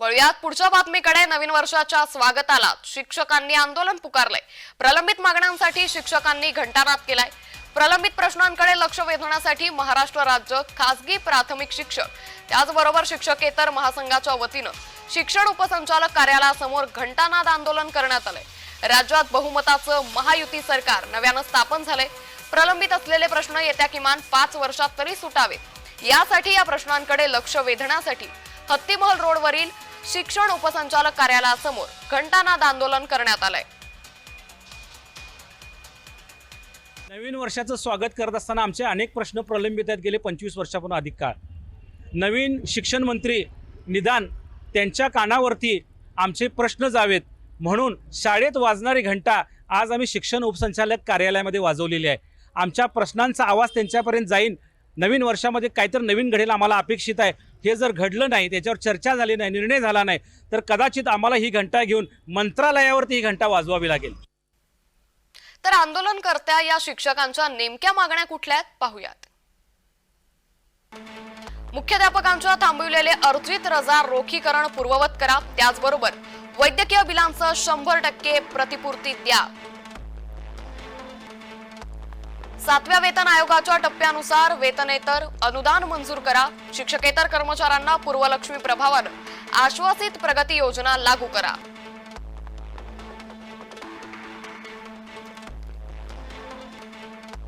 वळूयात. पुढच्या बातमीकडे नवीन वर्षाच्या स्वागताला शिक्षकांनी आंदोलन पुकारलंय. प्रलंबित मागण्यांसाठी शिक्षकांनी घंटानाद केलाय. प्रलंबित प्रश्नांकडे लक्ष वेधण्यासाठी महाराष्ट्र राज्य खासगी प्राथमिक शिक्षक त्याचबरोबर शिक्षकेतर महासंघाच्या वतीनं शिक्षण उपसंचालक कार्यालयासमोर घंटानाद आंदोलन करण्यात आलंय. राज्यात बहुमताचं महायुती सरकार नव्यानं स्थापन झालंय. प्रलंबित असलेले प्रश्न येत्या किमान पाच वर्षात तरी सुटावेत. यासाठी या प्रश्नांकडे लक्ष वेधण्यासाठी हत्तीमहल रोडवरील शिक्षण उपसंचालक कार्यालयासमोर घंटानाद आंदोलन करण्यात आलंय. नवीन वर्षाचं स्वागत करत असताना आमचे अनेक प्रश्न प्रलंबित आहेत गेले पंचवीस वर्षापासून अधिक काळ. नवीन शिक्षण मंत्री निदान त्यांच्या कानावरती आमचे प्रश्न जावेत. म्हणून शाळेत वाजणारी घंटा आज आम्ही शिक्षण उपसंचालक कार्यालयामध्ये वाजवलेली आहे. आमच्या प्रश्नांचा आवाज त्यांच्यापर्यंत जाईन. नवीन वर्षामध्ये काहीतरी नवीन घडेल आम्हाला अपेक्षित आहे. हे जर घडलं नाही त्याच्यावर चर्चा झाली नाही निर्णय झाला नाही तर कदाचित आम्हाला ही घंटा घेऊन मंत्रालयावरती ही घंटा वाजवावी लागेल. तर आंदोलनकर्त्या या शिक्षकांच्या नेमक्या मागण्या कुठल्या आहेत? पाहूयात. मुख्याध्यापकांच्या थांबविलेले अर्जित रजा रोखीकरण पूर्ववत करा त्याचबरोबर वैद्यकीय बिलांचं शंभर टक्के प्रतिपूर्ती द्या. सातव्या वेतन आयोगाच्या टप्प्यानुसार वेतनेतर अनुदान मंजूर करा. शिक्षकेतर कर्मचाऱ्यांना पूर्वलक्ष्मी प्रभावानं. आश्वासित प्रगती योजना लागू करा.